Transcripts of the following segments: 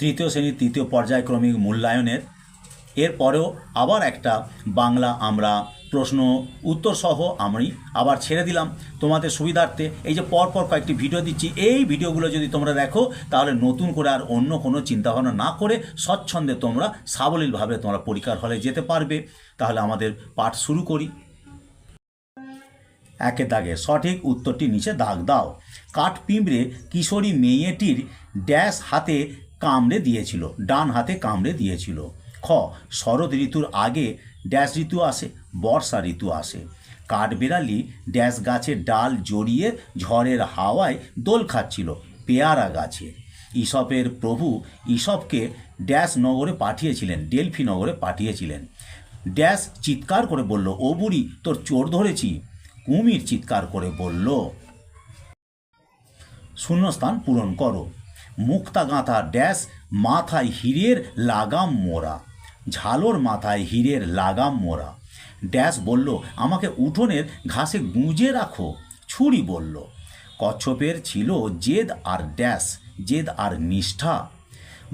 তৃতীয় শ্রেণির তৃতীয় পর্যায়ক্রমিক মূল্যায়নের। এরপরেও আবার একটা বাংলা আমরা প্রশ্ন উত্তর সহ আমি আবার ছেড়ে দিলাম তোমাদের সুবিধার্থে। এই যে পরপর কয়েকটি ভিডিও দিচ্ছি, এই ভিডিওগুলো যদি তোমরা দেখো, তাহলে নতুন করে আর অন্য কোনো চিন্তাভাবনা না করে স্বচ্ছন্দে তোমরা সাবলীলভাবে তোমরা পরীক্ষার হলে যেতে পারবে। তাহলে আমাদের পাঠ শুরু করি। একে দাগে সঠিক উত্তরটি নিচে দাগ দাও। কাঠ পিঁপড়ে কিশোরী মেয়েটির ড্যাশ হাতে কামড়ে দিয়েছিল, ডান হাতে কামড়ে দিয়েছিল। খ, শরৎ ঋতুর আগে ড্যাশ ঋতু আসে, বর্ষা ঋতু আসে। কাঠবেড়ালি ড্যাশ গাছের ডাল জড়িয়ে ঝড়ের হাওয়ায় দোল খাচ্ছিল, পেয়ারা গাছে। ঈশপের প্রভু ঈশপকে ড্যাশ নগরে পাঠিয়েছিলেন, ডেলফি নগরে পাঠিয়েছিলেন। ড্যাশ চিৎকার করে বলল, ও বুড়ি, তোর চোর ধরেছি। কুমির চিৎকার করে বলল, শূন্যস্থান পূরণ করো। মুক্তা গাঁথা ড্যাশ মাথায় হীরের লাগাম মোড়া। ঝালোর মাথায় হীরের লাগাম মোড়া। ড্যাশ বলল, আমাকে উঠোনের ঘাসে গুঁজে রাখো। ছুরি বলল, কচ্ছপের ছিল জেদ আর ড্যাশ, জেদ আর নিষ্ঠা।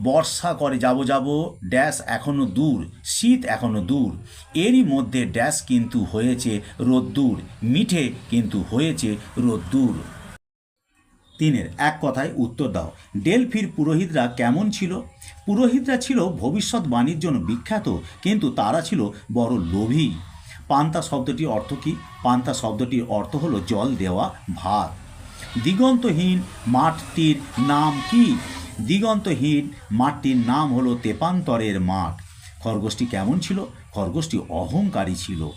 বর্ষা করে যাব যাব, ড্যাশ এখনও দূর, শীত এখনও দূর। এরই মধ্যে ড্যাশ কিন্তু হয়েছে রোদ্দুর, মিঠে কিন্তু হয়েছে রোদ্দুর। তিনের এক কথায় উত্তর দাও। ডেলফির পুরোহিতরা কেমন ছিল? পুরোহিতরা ছিল ভবিষ্যৎবাণীর জন্য বিখ্যাত, কিন্তু তারা ছিল বড় লোভী। পান্তা শব্দটির অর্থ কী? পান্তা শব্দটির অর্থ হলো জল দেওয়া ভাত। দিগন্তহীন মাঠটির নাম কি? দিগন্তহীন মাঠটির নাম হলো তেপান্তরের মাঠ। খরগোশটি কেমন ছিল? খরগোশটি অহংকারী ছিল।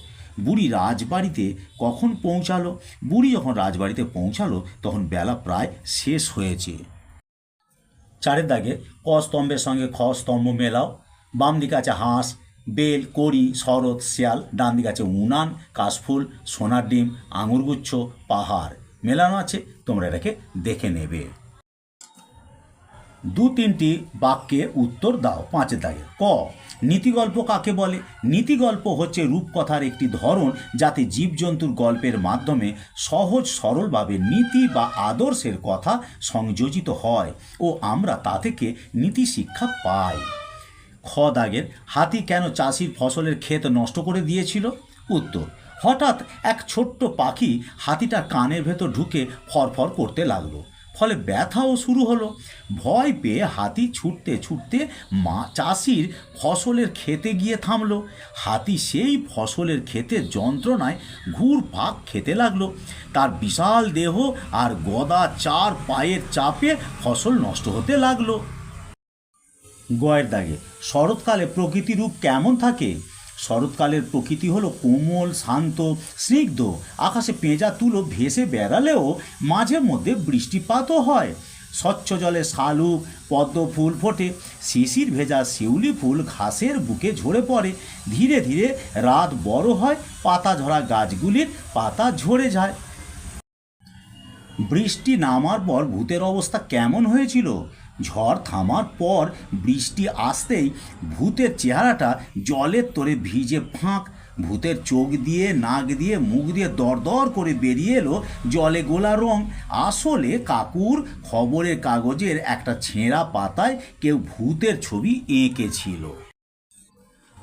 বুড়ি রাজবাড়িতে কখন পৌঁছালো? বুড়ি যখন রাজবাড়িতে পৌঁছালো, তখন বেলা প্রায় শেষ হয়েছে। চারের দাগে ক স্তম্ভের সঙ্গে খ স্তম্ভ মেলাও। বাম দিকে আছে হাঁস, বেল, কড়ি, শরৎ, শিয়াল ডান দিকে আছে উনান, কাশফুল, সোনার ডিম, আঙুরগুচ্ছ, পাহাড়। মেলানো আছে, তোমরা এটাকে দেখে নেবে। দু তিনটি বাক্যে উত্তর দাও পাঁচের দাগে। ক, নীতিগল্প কাকে বলে? নীতিগল্প হচ্ছে রূপকথার একটি ধরন যাতে জীবজন্তুর গল্পের মাধ্যমে সহজ, সরলভাবে নীতি বা আদর্শের কথা সংযোজিত হয় ও আমরা তা থেকে নীতি শিক্ষা পাই। খ দাগের, হাতি কেন চাষির ফসলের ক্ষেত নষ্ট করে দিয়েছিল? উত্তর, হঠাৎ এক ছোট্ট পাখি হাতিটার কানের ভেতর ঢুকে ফরফর করতে লাগল। ফলে ব্যথাও শুরু হলো। ভয় পেয়ে হাতি ছুটতে ছুটতে মা চাষির ফসলের খেতে গিয়ে থামলো। হাতি সেই ফসলের খেতে যন্ত্রণায় ঘুর পাক খেতে লাগল। তার বিশাল দেহ আর গদা চার পায়ের চাপে ফসল নষ্ট হতে লাগল। গয়ের দাগে, শরৎকালে প্রকৃতি রূপ কেমন থাকে? শরৎকালের প্রকৃতি হলো কোমল, শান্ত, স্নিগ্ধ। আকাশে পেঁজা তুলো ভেসে বেড়ালেও মাঝে মধ্যে বৃষ্টিপাতও হয়। স্বচ্ছ জলে শালুক পদ্ম ফুল ফোটে। শিশির ভেজা শিউলি ফুল ঘাসের বুকে ঝরে পড়ে। ধীরে ধীরে রাত বড় হয়, পাতা ঝরা গাছগুলির পাতা ঝরে যায়। বৃষ্টি নামার পর ভূতের অবস্থা কেমন হয়েছিল? ঝড় থামার পর বৃষ্টি আসতেই ভূতের চেহারাটা জলের তোরে ভিজে ফাঁক। ভূতের চোখ দিয়ে, নাক দিয়ে, মুখ দিয়ে দরদর করে বেরিয়ে এলো জলে গোলা রং। আসলে কাকুর খবরের কাগজের একটা ছেঁড়া পাতায় কেউ ভূতের ছবি এঁকেছিল।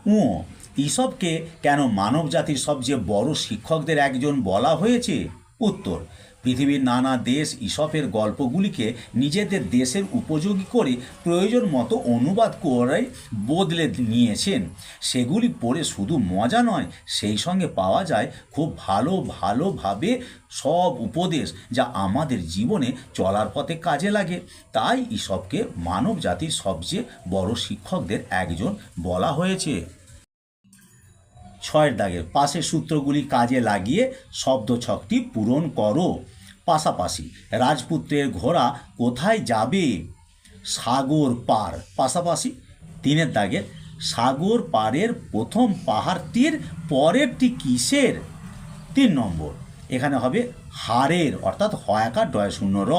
ও ঈসবকে কেন মানব জাতির সবচেয়ে বড় শিক্ষকদের একজন বলা হয়েছে? উত্তর পৃথিবীর নানা দেশ ঈসপের গল্পগুলিকে নিজেদের দেশের উপযোগী করে প্রয়োজন মতো অনুবাদ করে বদলে নিয়েছেন। সেগুলি পড়ে শুধু মজা নয়, সেই সঙ্গে পাওয়া যায় খুব ভালো ভালোভাবে সব উপদেশ যা আমাদের জীবনে চলার পথে কাজে লাগে। তাই ঈসবকে মানব জাতির সবচেয়ে বড় শিক্ষকদের একজন বলা হয়েছে। ছয়ের দাগের পাশের সূত্রগুলি কাজে লাগিয়ে শব্দ ছকটি পূরণ করো। পাশাপাশি রাজপুত্রের ঘোড়া কোথায় যাবে? সাগর পার। পাশাপাশি তিনের দাগের সাগর পারের প্রথম পাহাড়টির পরেরটি কিসের? তিন নম্বর, এখানে হবে হারের, অর্থাৎ হয়াকার ডয় শূন্য র।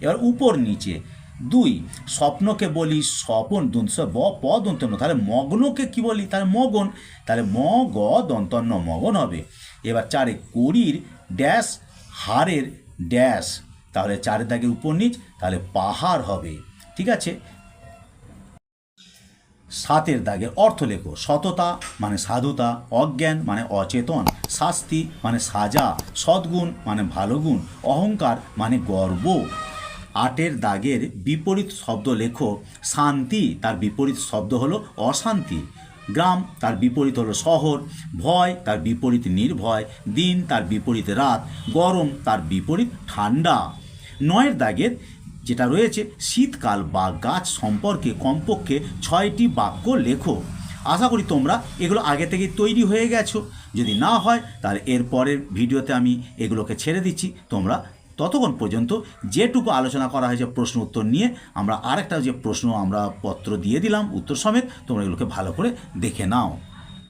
এবার উপর নিচে, দুই, স্বপ্নকে বলি স্বপন, দন্ত ব, প দন্তন্য তাহলে মগ্নকে কি বলি? তাহলে মগন। তাহলে ম, গ দন্তন্য মগন হবে। এবার চারে করির ড্যাশ হারের ড্যাশ, তাহলে চারের দাগের উপর নিচ, তাহলে পাহাড় হবে, ঠিক আছে? সাতের দাগের অর্থ লেখো, সততা মানে সাধুতা, অজ্ঞান মানে অচেতন, শাস্তি মানে সাজা, সদ্গুণ মানে ভালো গুণ অহংকার মানে গর্ব। আটের দাগের বিপরীত শব্দ লেখো, শান্তি, তার বিপরীত শব্দ হলো অশান্তি। গ্রাম, তার বিপরীত হলো শহর, ভয়, তার বিপরীত নির্ভয়, দিন, তার বিপরীত রাত, গরম, তার বিপরীত ঠান্ডা। নয়ের দাগের যেটা রয়েছে, শীতকাল বা গাছ সম্পর্কে কমপক্ষে ছয়টি বাক্য লেখো। আশা করি তোমরা এগুলো আগে থেকে তৈরি হয়ে গেছো। যদি না হয়, তাহলে এর পরের ভিডিওতে আমি এগুলোকে ছেড়ে দিচ্ছি। তোমরা ততক্ষণ পর্যন্ত যেটুকু আলোচনা করা হয়েছে প্রশ্ন উত্তর নিয়ে আমরা আরেকটা যে প্রশ্ন আমরা পত্র দিয়ে দিলাম, উত্তর সমেত তোমরা এগুলোকে ভালো করে দেখে নাও।